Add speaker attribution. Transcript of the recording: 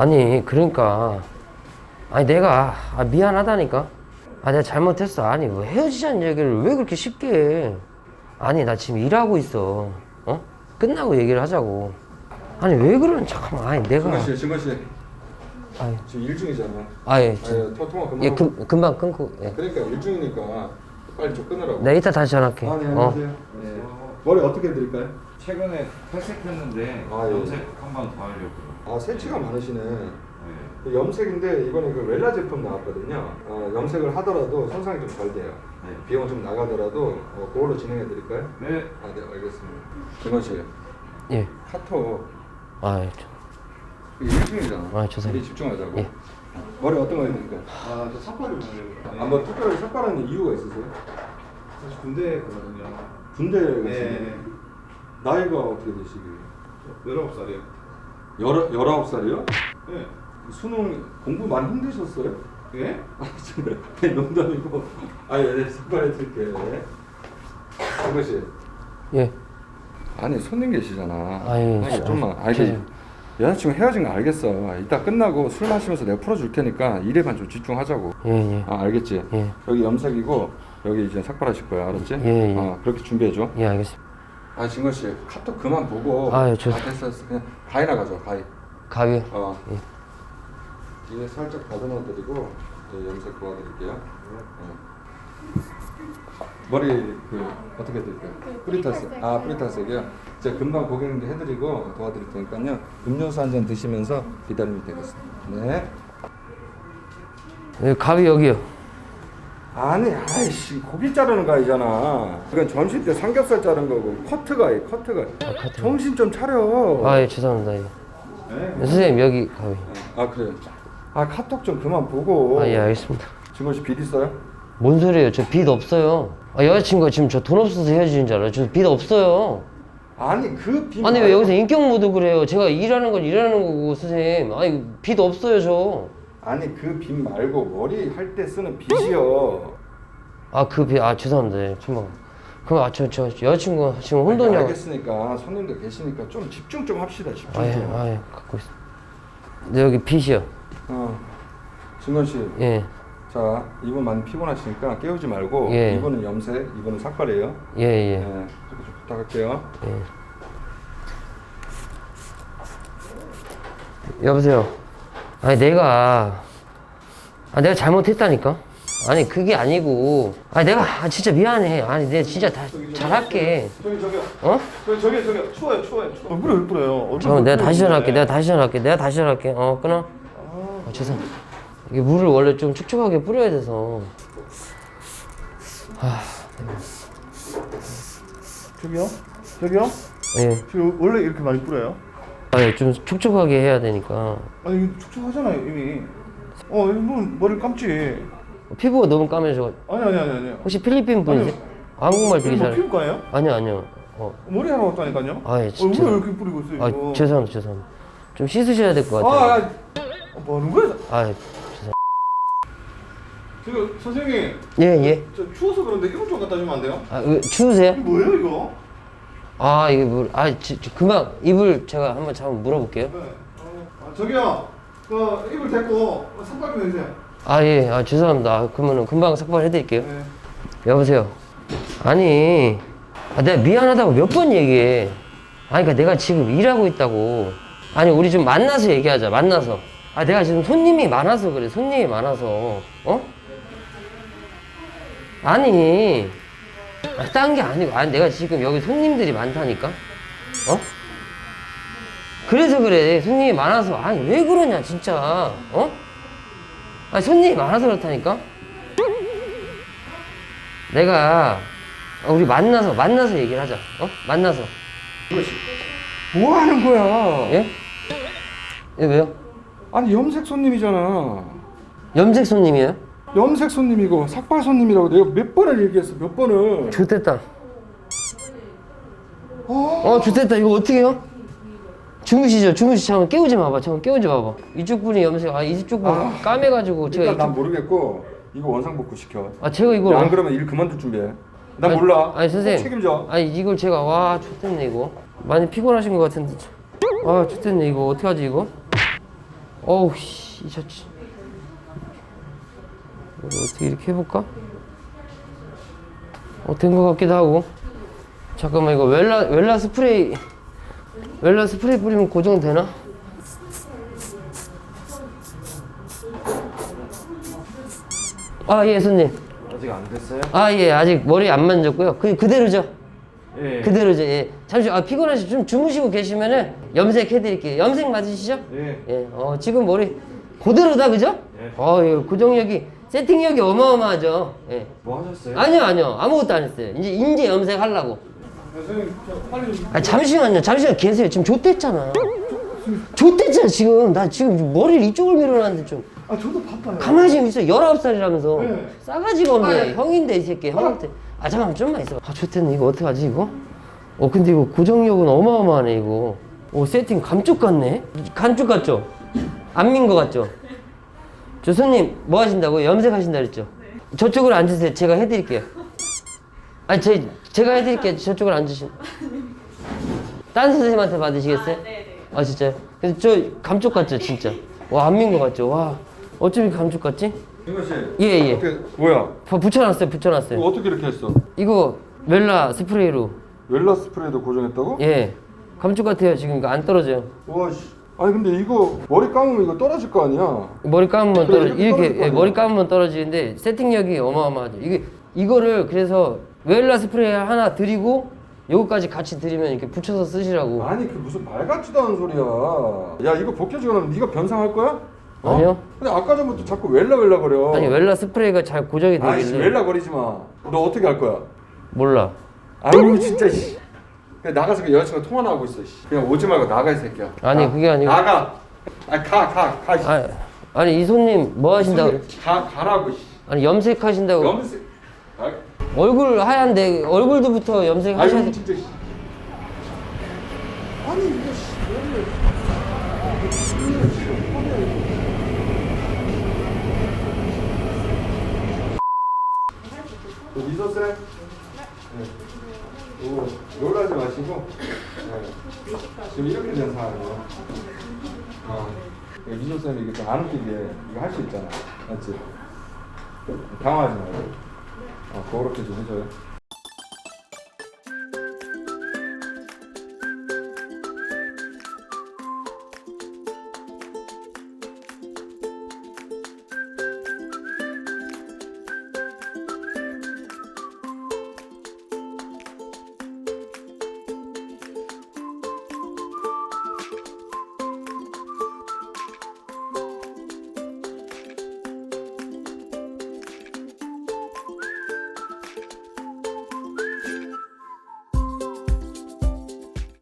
Speaker 1: 아니 그러니까 아니 내가 아, 미안하다니까 아 내가 잘못했어 아니 왜 헤어지자는 얘기를 왜 그렇게 쉽게 해 아니 나 지금 일하고 있어 어 끝나고 얘기를 하자고 아니 왜 그러는 잠깐만 아니 내가
Speaker 2: 증거 씨, 증거 씨.
Speaker 1: 아니
Speaker 2: 지금 일 중이잖아.
Speaker 1: 아예
Speaker 2: 아니, 통- 통화 그만.
Speaker 1: 예
Speaker 2: 하고.
Speaker 1: 금, 금방 끊고 예.
Speaker 2: 그러니까 일 중이니까 빨리 좀 끊으라고.
Speaker 1: 내가 이따 다시 전화할게
Speaker 2: 아, 네,
Speaker 1: 어.
Speaker 2: 안녕하세요. 네. 머리 어떻게 해드릴까요?
Speaker 3: 최근에 탈색했는데
Speaker 2: 아, 예.
Speaker 3: 염색 한 번 더 하려고요.
Speaker 2: 아, 새치가 많으시네.
Speaker 3: 네.
Speaker 2: 그 염색인데 이번에 그 웰라 제품 나왔거든요. 어, 염색을 하더라도 손상이 좀 덜 돼요.
Speaker 3: 네.
Speaker 2: 비용 좀 나가더라도 어, 그걸로 진행해 드릴까요?
Speaker 3: 네.
Speaker 2: 아, 네, 알겠습니다. 증거 씨,
Speaker 1: 예.
Speaker 2: 카톡
Speaker 1: 아, 예. 저-
Speaker 2: 일 중이잖아.
Speaker 1: 아, 죄송해요.
Speaker 2: 우리 집중하자고.
Speaker 1: 예.
Speaker 2: 머리 어떤 거 해드릴까요?
Speaker 4: 아, 저 삭발을 보내요.
Speaker 2: 한번 특별하게 삭발하는 이유가 있으세요?
Speaker 4: 사실 군대에 가거든요.
Speaker 2: 군대 가시는
Speaker 4: 네.
Speaker 2: 나이가 어떻게 되시길래?
Speaker 4: 19살이요.
Speaker 2: 열아, 열아홉 살이요?
Speaker 4: 네.
Speaker 2: 수능 공부 많이 힘드셨어요?
Speaker 4: 예?
Speaker 2: 아, 진짜. 아니, 농담이고. 아, 예, 네, 삭발해 드릴게요. 정거 씨.
Speaker 1: 예.
Speaker 2: 아니, 손님 계시잖아.
Speaker 1: 아유,
Speaker 2: 아니,
Speaker 1: 저-
Speaker 2: 좀만. 아니,
Speaker 1: 죄송-
Speaker 2: 여자친구 헤어진 거 알겠어. 이따 끝나고 술 마시면서 내가 풀어줄 테니까 일에만 좀 집중하자고.
Speaker 1: 예, 예.
Speaker 2: 아, 알겠지?
Speaker 1: 예.
Speaker 2: 여기 염색이고, 여기 이제 삭발하실 거야. 알았지?
Speaker 1: 예, 예.
Speaker 2: 아, 그렇게 준비해줘.
Speaker 1: 예, 알겠습니다.
Speaker 2: 아, 진거 씨. 카톡 그만 보고.
Speaker 1: 아유, 예, 저-
Speaker 2: 아, 됐어, 됐어. 그냥 가위나 가져, 가위.
Speaker 1: 가위.
Speaker 2: 어.
Speaker 1: 예.
Speaker 2: 이게 살짝 다듬어 드리고 이제 염색 도와드릴게요. 네. 머리 그 어떻게 해드릴까요? 뿌리탈색. 아 뿌리탈색이요. 제가 금방 고객님들 해드리고 도와드릴 테니까요. 음료수 한 잔 드시면서 기다리면 되겠습니다. 네.
Speaker 1: 예, 가위 여기요.
Speaker 2: 아니, 아이씨, 고기 자르는 가위잖아. 이건 점심 때 삼겹살 자른 거고 커트 가위, 커트 가위.
Speaker 1: 커트.
Speaker 2: 정신 좀 차려.
Speaker 1: 아, 예, 죄송합니다. 예.
Speaker 2: 네.
Speaker 1: 선생님 여기 가위.
Speaker 2: 아 그래. 아 카톡 좀 그만 보고.
Speaker 1: 아, 예, 알겠습니다.
Speaker 2: 지금 혹시 빚 있어요?
Speaker 1: 뭔 소리예요? 저 빚 없어요. 아, 여자친구가 지금 저 돈 없어서 헤어지는 줄 알아요? 저 빚 없어요.
Speaker 2: 아니 그 빚.
Speaker 1: 아니 왜 여기서 인격 모드 그래요? 제가 일하는 건 일하는 거고 선생님. 아니 빚 없어요 저.
Speaker 2: 아니 그빚 말고 머리 할 때 쓰는 빚이요.
Speaker 1: 아그 빚, 아 죄송합니다. 예, 금방. 그럼 아 저 저 여자친구가 지금 혼돈이야.
Speaker 2: 알겠으니까 손님들 계시니까 좀 집중 좀 합시다. 집중
Speaker 1: 아 예
Speaker 2: 좀.
Speaker 1: 아 예 갖고 있어. 네 여기 빚이요.
Speaker 2: 어. 진건 씨.
Speaker 1: 예.
Speaker 2: 자 이분 많이 피곤하시니까 깨우지 말고
Speaker 1: 예.
Speaker 2: 이분은 염색, 이분은 삭발이에요.
Speaker 1: 예 예.
Speaker 2: 네. 이렇게 좀 부탁할게요.
Speaker 1: 예. 여보세요. 아니 내가 아 내가 잘못했다니까. 아니 그게 아니고 아니 내가 아, 진짜 미안해. 아니 내가 진짜 다 잘할게.
Speaker 4: 저기 저기
Speaker 1: 어?
Speaker 4: 저기 저기 저기 추워요 추워요 추워. 얼굴에 왜 뿌려요? 얼굴에 왜
Speaker 1: 내가 다시 전화할게. 내가 다시 전화할게. 내가 다시 전화할게. 어 끊어. 어, 죄송. 이게 물을 원래 좀 축축하게 뿌려야 돼서.
Speaker 4: 저기요? 저기요?
Speaker 1: 예.
Speaker 4: 지금 원래 이렇게 많이 뿌려요?
Speaker 1: 아좀 촉촉하게 해야 되니까.
Speaker 4: 아니 이거 축축하잖아요 이미. 어 이분 머리를 감지.
Speaker 1: 피부가 너무 까매져.
Speaker 4: 아니 아니 아니 아니.
Speaker 1: 혹시 필리핀 분이세요? 한국말 되게
Speaker 4: 이거 뭐
Speaker 1: 잘해.
Speaker 4: 피부과예요?
Speaker 1: 아니요 아니요. 어.
Speaker 4: 머리 하러 왔다니까요?
Speaker 1: 아, 예, 진짜.
Speaker 4: 얼굴에 왜 이렇게 뿌리고 있어요
Speaker 1: 아
Speaker 4: 이거?
Speaker 1: 죄송합니다 죄송합니다. 좀 씻으셔야 될것
Speaker 4: 아,
Speaker 1: 같아요.
Speaker 4: 아, 아, 뭐 하는 거야?
Speaker 1: 아
Speaker 4: 지금 선생님
Speaker 1: 예 예.
Speaker 4: 저 추워서 그런데 이것 좀 갖다 주면 안 돼요?
Speaker 1: 아 왜, 추우세요?
Speaker 4: 뭐예요 이거?
Speaker 1: 아 이게 물. 아 지, 지, 금방 이불 제가 한번 잠깐 물어볼게요.
Speaker 4: 네. 어, 아, 저기요 그 입을 대고 삭발 좀 해주세요
Speaker 1: 아 예. 아 죄송합니다. 아, 그러면은 금방 삭발해드릴게요.
Speaker 4: 네.
Speaker 1: 여보세요. 아니, 아, 내가 미안하다고 몇 번 얘기해. 아니, 그러니까 내가 지금 일하고 있다고. 아니, 우리 좀 만나서 얘기하자. 만나서. 아, 내가 지금 손님이 많아서 그래. 손님이 많아서. 어? 아니, 아, 딴 게 아니고. 아니, 내가 지금 여기 손님들이 많다니까? 어? 그래서 그래. 손님이 많아서. 아니, 왜 그러냐, 진짜. 어? 아니, 손님이 많아서 그렇다니까? 내가 어, 우리 만나서 만나서 얘기를 하자. 어? 만나서.
Speaker 2: 뭐 하는 거야?
Speaker 1: 예? 예 왜요?
Speaker 2: 아니 염색 손님이잖아.
Speaker 1: 염색 손님이에요?
Speaker 2: 염색 손님이고 삭발 손님이라고 내가 몇 번을 얘기했어 몇 번을.
Speaker 1: 좋됐다. 어, 좋됐다. 이거 어떻게 해요? 주무시죠. 주무시. 잠깐 깨우지 마봐. 잠깐 깨우지 마봐. 이쪽 분이 염색. 아 이쪽 분
Speaker 2: 아.
Speaker 1: 까매가지고 제가
Speaker 2: 일단 난
Speaker 1: 이쪽.
Speaker 2: 모르겠고 이거 원상복구 시켜.
Speaker 1: 아 제가 이걸.
Speaker 2: 안 그러면 일 그만둘 준비해. 난
Speaker 1: 아니,
Speaker 2: 몰라.
Speaker 1: 아니 선생님.
Speaker 2: 꼭 책임져.
Speaker 1: 아니 이걸 제가 와 좋댔네 이거. 많이 피곤하신 것 같은데. 아 좋댔네 이거 어떡하지 이거? 어우 씨, 이 셔츠. 이거 어떻게 이렇게 해볼까? 어, 된 것 같기도 하고. 잠깐만 이거 웰라 웰라 스프레이 웰라 스프레이 뿌리면 고정되나? 아 예 손님.
Speaker 3: 아직 안 됐어요?
Speaker 1: 아 예 아직 머리 안 만졌고요. 그 그대로죠.
Speaker 3: 예.
Speaker 1: 그대로죠. 예. 잠시 아 피곤하시 좀 주무시고 계시면은 염색 해드릴게요. 염색 맞으시죠?
Speaker 3: 예.
Speaker 1: 예. 어 지금 머리 그대로다 그죠?
Speaker 3: 예.
Speaker 1: 어 예. 고정력이 세팅력이 어마어마하죠. 예.
Speaker 3: 뭐 하셨어요?
Speaker 1: 아니요 아니요 아무것도 안 했어요. 이제 인제 염색 하려고.
Speaker 4: 선생님 저 빨리 좀
Speaker 1: 아 잠시만요. 잠시만 계세요. 지금 좆됐잖아. 좆됐잖아 지금. 나 지금 머리를 이쪽을 밀어놨는데 좀
Speaker 4: 아 저도 바빠요
Speaker 1: 가만히 좀 있어. 19살이라면서.
Speaker 4: 네.
Speaker 1: 싸가지가 없네.
Speaker 4: 아, 네.
Speaker 1: 형인데 이 새끼. 형한테. 아 잠깐만 좀만 있어. 아 좋댔네. 이거 어떡하지 이거? 어 근데 이거 고정력은 어마어마하네 이거. 오 세팅 감쪽 같네. 감쪽 같죠? 안 민 거 같죠? 저 손님 뭐 하신다고? 염색하신다 그랬죠? 저쪽으로 앉으세요. 제가 해드릴게요. 아니 제 제가 해드릴게요. 저쪽으로 앉으시면. 딴 선생님한테 받으시겠어요? 아 진짜요? 근데 저 감쪽 같죠 진짜? 와 안민거 같죠? 와 어쩜 이렇게 감쪽 같지?
Speaker 2: 이거 씨.
Speaker 1: 예, 예.
Speaker 2: 어떻게 뭐야?
Speaker 1: 부- 붙여놨어요, 붙여놨어요.
Speaker 2: 어떻게 이렇게 했어?
Speaker 1: 이거 웰라 스프레이로.
Speaker 2: 웰라 스프레이도 고정했다고?
Speaker 1: 예. 감쪽 같아요. 지금 이거 안 떨어져요.
Speaker 2: 와 씨. 아니 근데 이거 머리 감으면 이거 떨어질 거 아니야?
Speaker 1: 머리 감으면 떨어
Speaker 2: 이렇게
Speaker 1: 이렇게
Speaker 2: 떨어질 거
Speaker 1: 예,
Speaker 2: 아니야?
Speaker 1: 머리 감으면 떨어지는데 세팅력이 어마어마하죠. 이게 이거를 그래서 웰라 스프레이 하나 드리고 요거까지 같이 드리면 이렇게 붙여서 쓰시라고.
Speaker 2: 아니 그 무슨 말 같지도 않은 소리야. 야 이거 벗겨지고 나면 네가 변상할 거야? 어?
Speaker 1: 아니요.
Speaker 2: 근데 아까 전부터 자꾸 웰라 웰라 거려.
Speaker 1: 아니 웰라 스프레이가 잘 고정이
Speaker 2: 아이씨
Speaker 1: 되길래
Speaker 2: 웰라 거리지 마. 너 어떻게 할 거야?
Speaker 1: 몰라.
Speaker 2: 아유 진짜 씨. 그냥 나가서 그 여자친구 통화나 하고 있어. 씨. 그냥 오지 말고 나가 이 새끼야.
Speaker 1: 아니,
Speaker 2: 가.
Speaker 1: 그게 아니고-
Speaker 2: 나가. 아니 가가 가. 씨.
Speaker 1: 아니, 아니 이 손님 뭐 하신다고? 그래?
Speaker 2: 가 가라고. 씨.
Speaker 1: 아니 염색하신다고.
Speaker 2: 염색. 아,
Speaker 1: 얼굴 하얀데 얼굴도부터 염색하셔야
Speaker 2: 아유
Speaker 1: 돼.
Speaker 2: 진짜. 씨. 그 미소 쌤. 네. 오, 놀라지 마시고. 네. 지금 이렇게 된 상황이에요. 어. 네, 미소 쌤이 이게 좀안 웃기게 이거 할 수 있잖아. 맞지? 당황하지 말고. 어, 그렇게 좀 해줘요.